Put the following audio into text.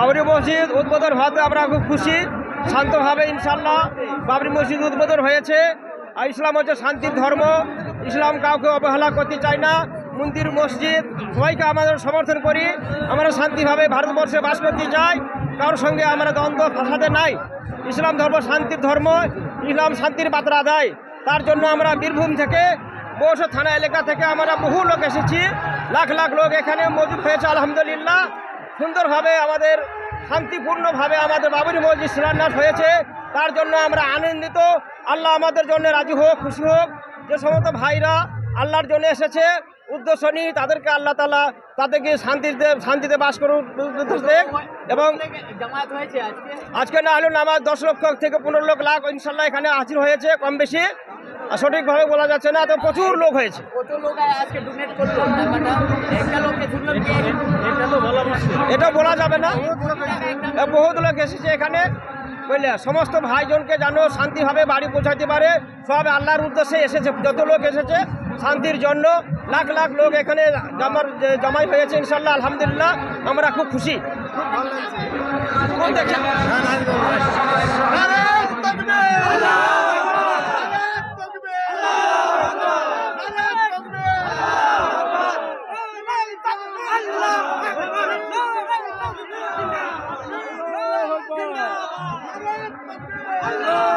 বাবরি মসজিদ উদ্বোধন হওয়াতে আমরা খুব খুশি, শান্তভাবে ইনশাল্লাহ বাবরি মসজিদ উদ্বোধন হয়েছে। আর ইসলাম হচ্ছে শান্তির ধর্ম, ইসলাম কাউকে অবহেলা করতে চায় না। মন্দির, মসজিদ, সবাইকে আমাদের সমর্থন করি। আমরা শান্তিভাবে ভারতবর্ষে বাস করতে চাই, কারোর সঙ্গে আমরা দ্বন্দ্ব ফাঁসাতে নাই। ইসলাম ধর্ম শান্তির ধর্ম, ইসলাম শান্তির বার্তা দেয়। তার জন্য আমরা বীরভূম থেকে বৌষ থানা এলাকা থেকে আমরা বহু লোক এসেছি। লাখ লাখ লোক এখানে মজুদ হয়েছে, আলহামদুলিল্লাহ। সুন্দরভাবে আমাদের শান্তিপূর্ণভাবে আমাদের বাবরি মসজিদ শিলান্যাস হয়েছে। তার জন্য আমরা আনন্দিত। আল্লাহ আমাদের জন্য রাজি হোক খুশি হোক। যে সমস্ত ভাইরা আল্লাহর জন্য এসেছে উদ্দেশ্য নিয়ে তাদেরকে আল্লাহ তালা তাদেরকে শান্তিতে শান্তিতে বাস করুন এবং আজকে না হলেও নামাজ দশ লক্ষ থেকে পনেরো লক্ষ লাখ ইনশাল্লাহ এখানে হাজির হয়েছে কম বেশি। সঠিকভাবে বলা যাচ্ছে না তো প্রচুর লোক হয়েছে। এটা তো ভালো এটা বলা যাবে না। বহুত লোক এসেছে। এখানে। বুঝলে? সমস্ত ভাইজনকে যেন শান্তিভাবে বাড়ি পৌঁছাতে পারে সব আল্লাহর উদ্দেশ্যে এসেছে। যত লোক এসেছে শান্তির জন্য লাখ লাখ লোক এখানে জমার জমাই হয়েছে ইনশাল্লাহ আলহামদুলিল্লাহ। আমরা খুব খুশি? আল্লাহ